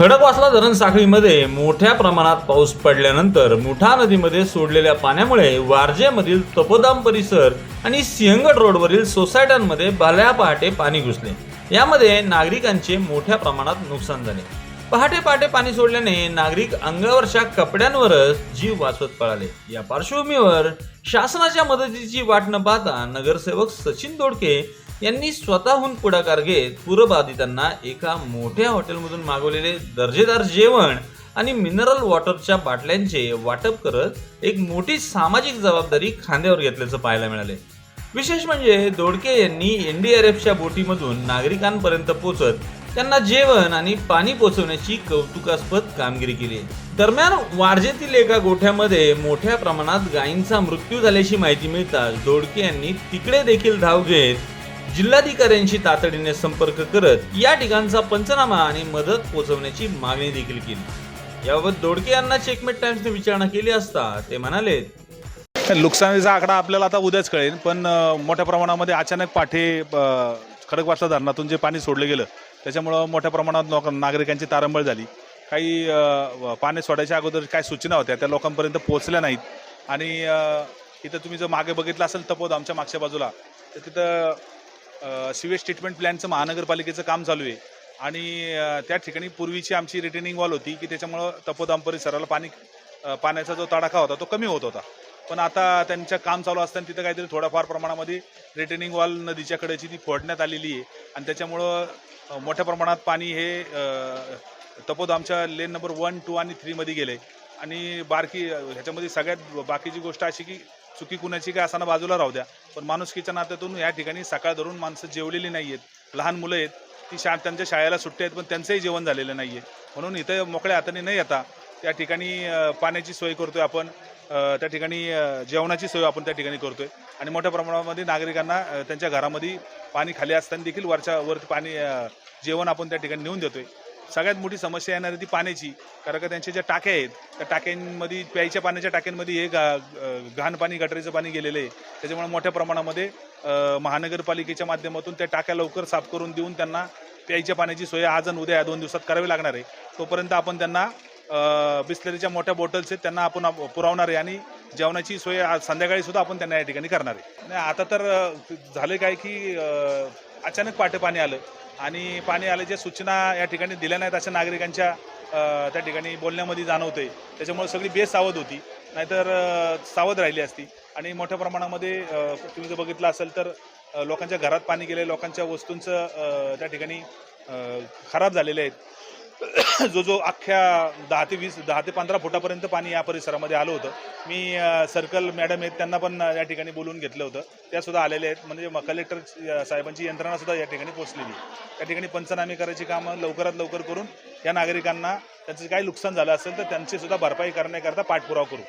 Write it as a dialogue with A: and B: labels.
A: खडकवासला धरण साखळीमध्ये मोठ्या प्रमाणात पाऊस पडल्यानंतर मुठा नदीमध्ये सोडलेल्या पाण्यामुळे वारजेमधील तपोदाम परिसर आणि सिंहगड रोडवरील सोसायट्यांमध्ये भल्या पहाटे पाणी घुसले. यामध्ये नागरिकांचे मोठ्या प्रमाणात नुकसान झाले. पहाटे पहाटे पाणी सोडल्याने नागरिक अंगावरच्या कपड्यांवरच जीव वाचवत पळाले. या पार्श्वभूमीवर शासनाच्या मदतीची वाट न पाहता नगरसेवक सचिन दोडके यांनी स्वतःहून पुढाकार घेत पूरबाधितांना एका मोठ्या हॉटेलमधून मागवलेले दर्जेदार जेवण आणि मिनरल वॉटरच्या बाटल्यांचे वाटप करत एक मोठी सामाजिक जबाबदारी खांद्यावर घेतल्याचं पाहायला मिळाले विशेष म्हणजे दोडके यांनी एनडीआरएफच्या बोटीमधून नागरिकांपर्यंत पोचत त्यांना जेवण आणि पाणी पोचवण्याची कौतुकास्पद कामगिरी केली. दरम्यान वारजेतील एका गोठ्यामध्ये मोठ्या प्रमाणात गायींचा मृत्यू झाल्याची माहिती मिळताच दोडके यांनी तिकडे देखील धाव घेत जिल्हाधिकाऱ्यांशी तातडीने संपर्क करत या ठिकाणचा पंचनामा आणि मदत पोहोचवण्याची मागणी देखील केली. याबाबत दोडके यांना चेकमेट टाइम्सने विचारणा केली असता ते म्हणाले
B: नुकसानीचा आकडा आपल्याला आता उद्याच कळेल पण मोठ्या प्रमाणामध्ये अचानक पाठे अ, खडकवासला धरणातून जे पाणी सोडलं गेलं त्याच्यामुळं मोठ्या प्रमाणात लोक नागरिकांची तारंबळ झाली. काही पाणी सोडायच्या अगोदर काय सूचना होत्या त्या लोकांपर्यंत पोहोचल्या नाहीत. आणि इथं तुम्ही जर मागे बघितलं असेल तपोद आमच्या मागच्या बाजूला तर तिथं सिवेज ट्रीटमेंट प्लॅनचं महानगरपालिकेचं काम चालू आहे. आणि त्या ठिकाणी पूर्वीची आमची रिटेनिंग वॉल होती की त्याच्यामुळं तपोदाम परिसराला पाणी पाण्याचा जो तडाखा होता तो कमी होत होता. पण आता त्यांचं काम चालू असताना तिथं काहीतरी थोड्याफार प्रमाणामध्ये रिटेनिंग वॉल नदीच्या कडेची ती फोडण्यात आलेली आहे. आणि त्याच्यामुळं मोठ्या प्रमाणात पाणी हे तपोदामच्या तपोद आमच्या लेन नंबर वन टू आणि थ्रीमध्ये गेले आणि बारकी ह्याच्यामध्ये सगळ्यात बाकीची गोष्ट अशी की चुकी कुणाची काय असताना बाजूला राहू द्या. पण माणुसकीच्या नात्यातून या ठिकाणी सकाळ धरून माणसं जेवलेली नाही आहेत लहान मुलं आहेत. ती शा त्यांच्या शाळेला सुट्ट्या आहेत पण त्यांचंही जेवण झालेलं नाही आहे म्हणून इथं मोकळ्या हाताने नाही येता त्या ठिकाणी पाण्याची सोय करतोय आपण. त्या ठिकाणी जेवणाची सोय आपण त्या ठिकाणी करतोय. आणि मोठ्या प्रमाणामध्ये नागरिकांना त्यांच्या घरामध्ये पाणी खाली असताना देखील वरच्या वर पाणी जेवण आपण त्या ठिकाणी नेऊन देतोय. सगळ्यात मोठी समस्या येणार आहे ती पाण्याची. कारण का त्यांच्या ज्या टाक्या आहेत त्या टाक्यांमध्ये प्यायच्या पाण्याच्या टाक्यांमध्ये हे गा घाण पाणी गटरीचं पाणी गेलेलं आहे. त्याच्यामुळे मोठ्या प्रमाणामध्ये महानगरपालिकेच्या माध्यमातून त्या टाक्या लवकर साफ करून देऊन त्यांना प्यायच्या पाण्याची सोय आज आणि उद्या या दोन दिवसात करावी लागणार आहे. तोपर्यंत आपण त्यांना बिस्लरीच्या मोठ्या बॉटल्स आहेत त्यांना आपण पुरवणार आहे आणि जेवणाची सोय आज संध्याकाळी सुद्धा आपण त्यांना या ठिकाणी करणार आहे. आता तर अ, झालं काय की अचानक पाटे पाणी आलं. आणि पाणी आल्याच्या सूचना या ठिकाणी दिल्या नाहीत अशा नागरिकांच्या त्या ठिकाणी बोलण्यामध्ये जाणवतंय. त्याच्यामुळे सगळी बेसावध होती. नाहीतर सावध राहिली असती. आणि मोठ्या प्रमाणामध्ये तुम्ही जर बघितलं असेल तर लोकांच्या घरात पाणी गेले लोकांच्या वस्तूंचं त्या ठिकाणी खराब झालेले आहेत जो जो अख्ख्या दहा ते वीस दहा ते पंधरा फुटापर्यंत पाणी या परिसरामध्ये आलं होतं. मी सर्कल मॅडम आहेत त्यांना पण या ठिकाणी बोलून घेतलं होतं. त्या सुद्धा आलेल्या आहेत. म्हणजे म- कलेक्टर साहेबांची यंत्रणा सुद्धा या ठिकाणी पोहोचलेली त्या ठिकाणी पंचनामे करायची कामं लवकरात लवकर करून या नागरिकांना त्यांचं काही नुकसान झालं असेल तर त्यांची सुद्धा भरपाई करण्याकरता पाठपुरावा करू.